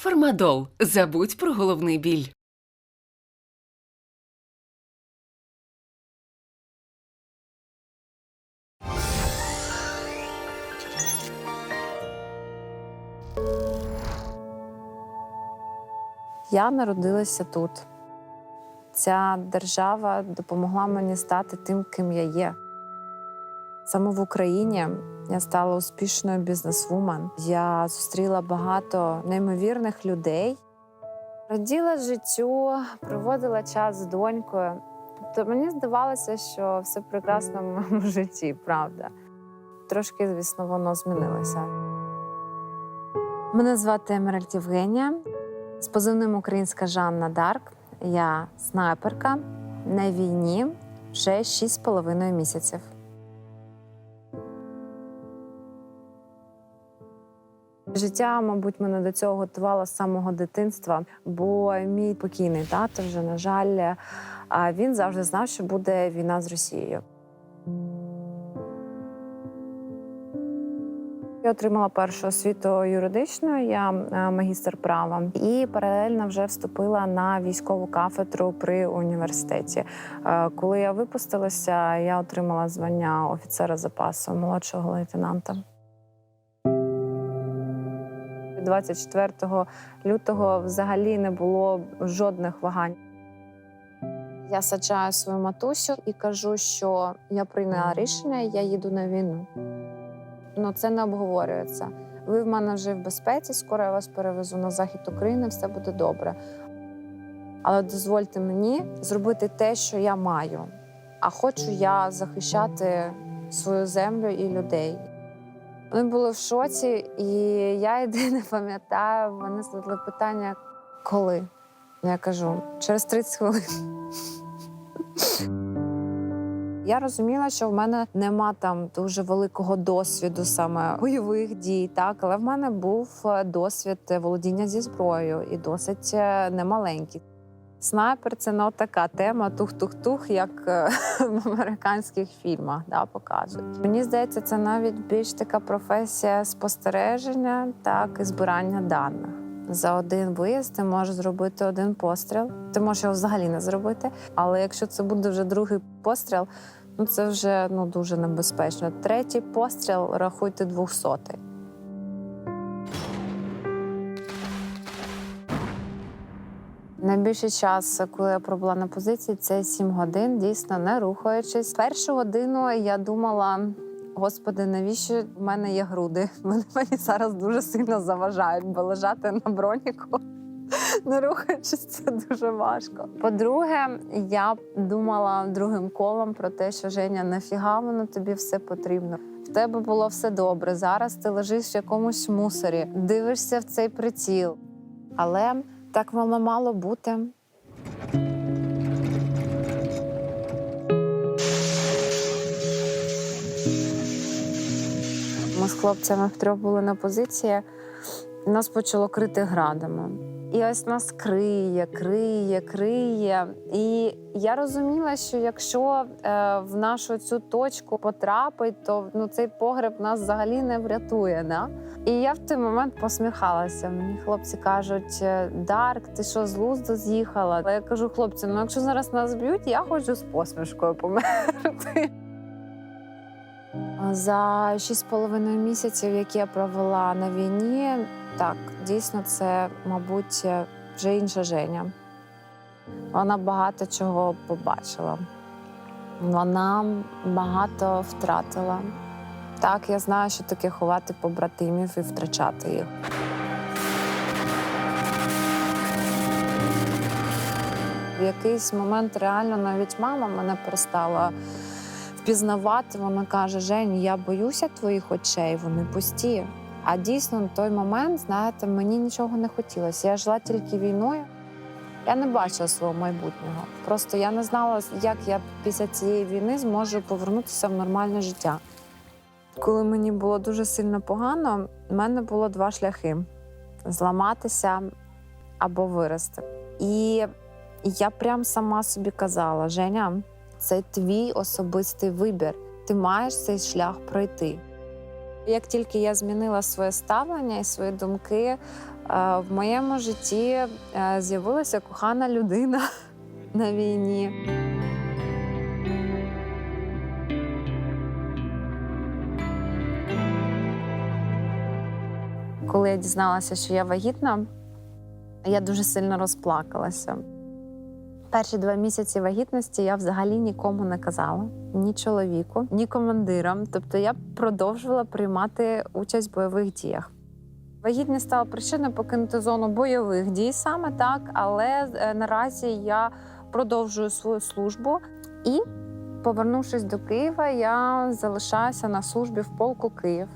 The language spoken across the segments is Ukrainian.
Фармадол. Забудь про головний біль. Я народилася тут. Ця держава допомогла мені стати тим, ким я є. Саме в Україні я стала успішною бізнесвумен. Я зустріла багато неймовірних людей. Раділа життю, проводила час з донькою. Тобто мені здавалося, що все прекрасно в моєму житті, правда. Трошки, звісно, воно змінилося. Мене звати Емеральд Євгенія. З позивним українська Жанна Дарк. Я снайперка на війні вже 6,5 місяців. Життя, мабуть, мене до цього готувало з самого дитинства, бо мій покійний тато вже, на жаль, він завжди знав, що буде війна з Росією. Я отримала першу освіту юридичну, я е, магістр права, і паралельно вже вступила на військову кафедру при університеті. Е, Коли я випустилася, я отримала звання офіцера запасу молодшого лейтенанта. 24 лютого взагалі не було жодних вагань. Я саджаю свою матусю і кажу, що я прийняла рішення, я їду на війну. Ну, це не обговорюється. Ви в мене вже в безпеці, скоро я вас перевезу на захід України, все буде добре. Але дозвольте мені зробити те, що я маю. А хочу я захищати свою землю і людей. Вони були в шоці, і я єдине пам'ятаю, вони задали питання, коли. Я кажу, через 30 хвилин. Я розуміла, що в мене нема там дуже великого досвіду саме бойових дій, так але в мене був е, досвід володіння зі зброєю і досить е, немаленький. Снайпер це ну, така тема тух-тух-тух, як е, в американських фільмах да, показують. Мені здається, це навіть більш така професія спостереження, так і збирання даних. За один виїзд ти можеш зробити один постріл. Ти можеш його взагалі не зробити. Але якщо це буде вже другий постріл, ну це вже ну дуже небезпечно. Третій постріл рахуйте двохсотий. Найбільший час, коли я пробула на позиції, це 7 годин, дійсно не рухаючись. Першу годину я думала: господи, навіщо в мене є груди? Вони мені зараз дуже сильно заважають, бо лежати на броніку, не рухаючись, це дуже важко. По-друге, я думала другим колом про те, що Женя, нафіга воно тобі все потрібно. В тебе було все добре. Зараз ти лежиш в якомусь мусорі, дивишся в цей приціл. Але так воно мало бути. Ми з хлопцями втрьох були на позиції, нас почало крити градами. І ось нас криє, криє, криє. І я розуміла, що якщо е, в нашу цю точку потрапить, то ну, цей погреб нас взагалі не врятує. Да? І я в той момент посміхалася. Мені хлопці кажуть: Дарк, ти що з лузду з'їхала? Я кажу, хлопці, ну якщо зараз нас б'ють, я хочу з посмішкою померти. За шість з половиною місяців, які я провела на війні, так, дійсно, це, мабуть, вже інша Женя. Вона багато чого побачила. Вона багато втратила. Так, я знаю, що таке ховати побратимів і втрачати їх. В якийсь момент реально навіть мама мене перестала впізнавати. Вона каже: Жень, я боюся твоїх очей, вони пусті. А дійсно, на той момент, знаєте, мені нічого не хотілося. Я жила тільки війною. Я не бачила свого майбутнього. Просто я не знала, як я після цієї війни зможу повернутися в нормальне життя. Коли мені було дуже сильно погано, в мене було два шляхи: зламатися або вирости. І я прям сама собі казала: Женя, це твій особистий вибір. Ти маєш цей шлях пройти. Як тільки я змінила своє ставлення і свої думки, Е, В моєму житті е, з'явилася кохана людина на війні. Коли я дізналася, що я вагітна, я дуже сильно розплакалася. Перші два місяці вагітності я взагалі нікому не казала, ні чоловіку, ні командирам. Тобто я продовжувала приймати участь в бойових діях. Вагітність стала причиною покинути зону бойових дій саме так, але е, наразі я продовжую свою службу і, повернувшись до Києва, я залишаюся на службі в полку Київ.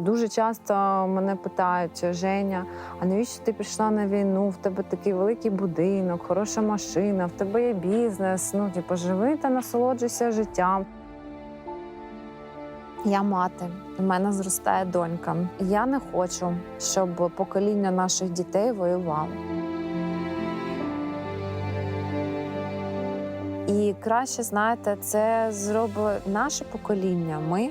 Дуже часто мене питають, Женя, а навіщо ти пішла на війну? В тебе такий великий будинок, хороша машина, в тебе є бізнес. Ну, типу, живи та насолоджуйся життям. Я мати, у мене зростає донька. Я не хочу, щоб покоління наших дітей воювало. І краще, знаєте, це зробить наше покоління, ми,